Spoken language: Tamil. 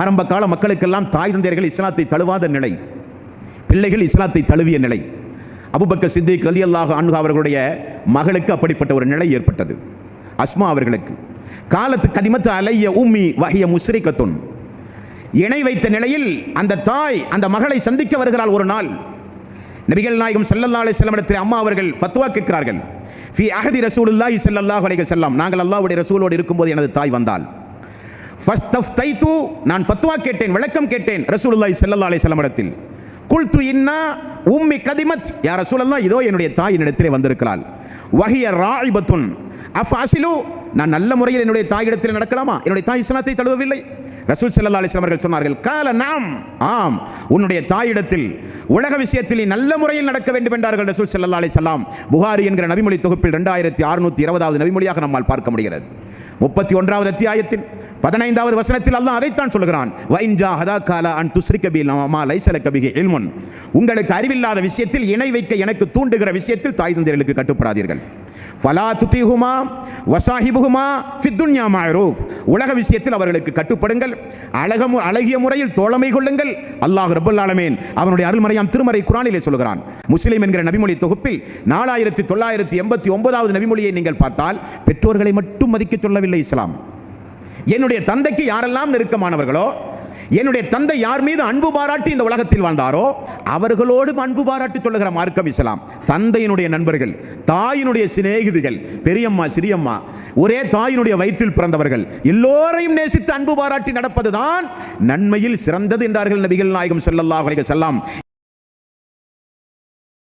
ஆரம்ப கால மக்களுக்கெல்லாம் தாய் தந்தையர்கள் இஸ்லாத்தை தழுவாத நிலை பிள்ளைகள் இஸ்லாத்தை தழுவிய நிலை. அபுபக்க சித்திக் ரலி அல்லாஹ் அன்ஹா அவர்களுடைய மகளுக்கு அப்படிப்பட்ட ஒரு நிலை ஏற்பட்டது. அஸ்மா அவர்களுக்கு. காலத்து கதிமத்து அலைய உம்மி வகைய முஸ்ரிகத்துன். இணை வைத்த நிலையில் அந்த தாய் அந்த மகளை சந்திக்க வருகிறாள் ஒரு நாள். நபிகள் நாயகம் ஸல்லல்லாஹு அலி செல்லமிடத்தில் அம்மா அவர்கள் ஃபத்வா கேட்கிறார்கள். ஃபி அஹதி ரசூலுல்லாஹி ஸல்லல்லாஹு அலைஹி செல்லம் நாங்கள் அல்லாஹ்வுடைய ரசூலோடு இருக்கும்போது எனது தாய் வந்தாள். நான் ஃபத்வா கேட்டேன் விளக்கம் கேட்டேன் ரசூலுல்லாய் செல்லல்லா அலை செல்லமிடத்தில் குல்து இன்னா உம்மி கதிமத். யார் ரசூலல்லா இதோ என்னுடைய தாய் என்னிடத்திலே வந்திருக்கிறாள். வஹிய ராயிபத்துன். அசிலு நான் நல்ல முறையில் என்னுடைய தாயிடத்தில் நடக்கலாமா? என்னுடைய தாய் இஸ்லாத்தை தழுவவில்லை. ரசூல் ஸல்லல்லாஹு அலைஹி வஸல்லம் அவர்கள் சொன்னார்கள் கால நாம். ஆம் உன்னுடைய தாயிடத்தில் உலக விஷயத்தில் நீ நல்ல முறையில் நடக்க வேண்டும் என்றார்கள் ரசூல் ஸல்லல்லாஹு அலைஹி புகாரி என்கிற நபிமொழி தொகுப்பில் ரெண்டாயிரத்தி அறுநூத்தி இருபதாவது நபிமொழியாக நம்மால் பார்க்க முடிகிறது. முப்பத்தி ஒன்றாவது அத்தியாயத்தில் பதினைந்தாவது வசனத்தில் அல்லாஹ் அதைத்தான் சொல்கிறான் வைன்ஜா ஹதா காலா அன் துஸ்ரிக பி மா லைசல கபிகி இல்முன். உங்களுக்கு அறிவில்லாத விஷயத்தில் இணை வைக்க எனக்கு தூண்டுகிற விஷயத்தில் தாய் தந்தையர்களுக்கு கட்டுப்படாதீர்கள். ஃபலா துத்திஹுமா வசாஹிபுகுமா ஃபித்துன்யா மாரூஃப் உலக விஷயத்தில் அவர்களுக்கு கட்டுப்படுங்கள். அழக அழகிய முறையில் தோழமை கொள்ளுங்கள். அல்லாஹ் ரப்பல் அவனுடைய அருள்மறையாம் திருமறை குரானிலே சொல்கிறான் முஸ்லீம் என்கிற நபிமொழி தொகுப்பில் நாலாயிரத்தி தொள்ளாயிரத்தி எண்பத்தி ஒன்பதாவது நபிமொழியை நீங்கள் பார்த்தால் பெற்றோர்களை மட்டும் மதிக்க சொல்லவில்லை இஸ்லாம். என்னுடைய தந்தைக்கு யாரெல்லாம் நெருக்கமானவர்களோ என்னுடைய தந்தை யார் மீது அன்பு பாராட்டி இந்த உலகத்தில் வாழ்ந்தாரோ அவர்களோடும் அன்பு பாராட்டி சொல்லுகிற மார்க்கம் இஸ்லாம். தந்தையினுடைய நண்பர்கள் தாயினுடைய சிநேகிதிகள் பெரியம்மா சிறியம்மா ஒரே தாயினுடைய வயிற்றில் பிறந்தவர்கள் எல்லோரையும் நேசித்து அன்பு பாராட்டி நடப்பதுதான் நன்மையில் சிறந்தது என்றார்கள் நபிகள் நாயகம் செல்லல்லா செல்லாம்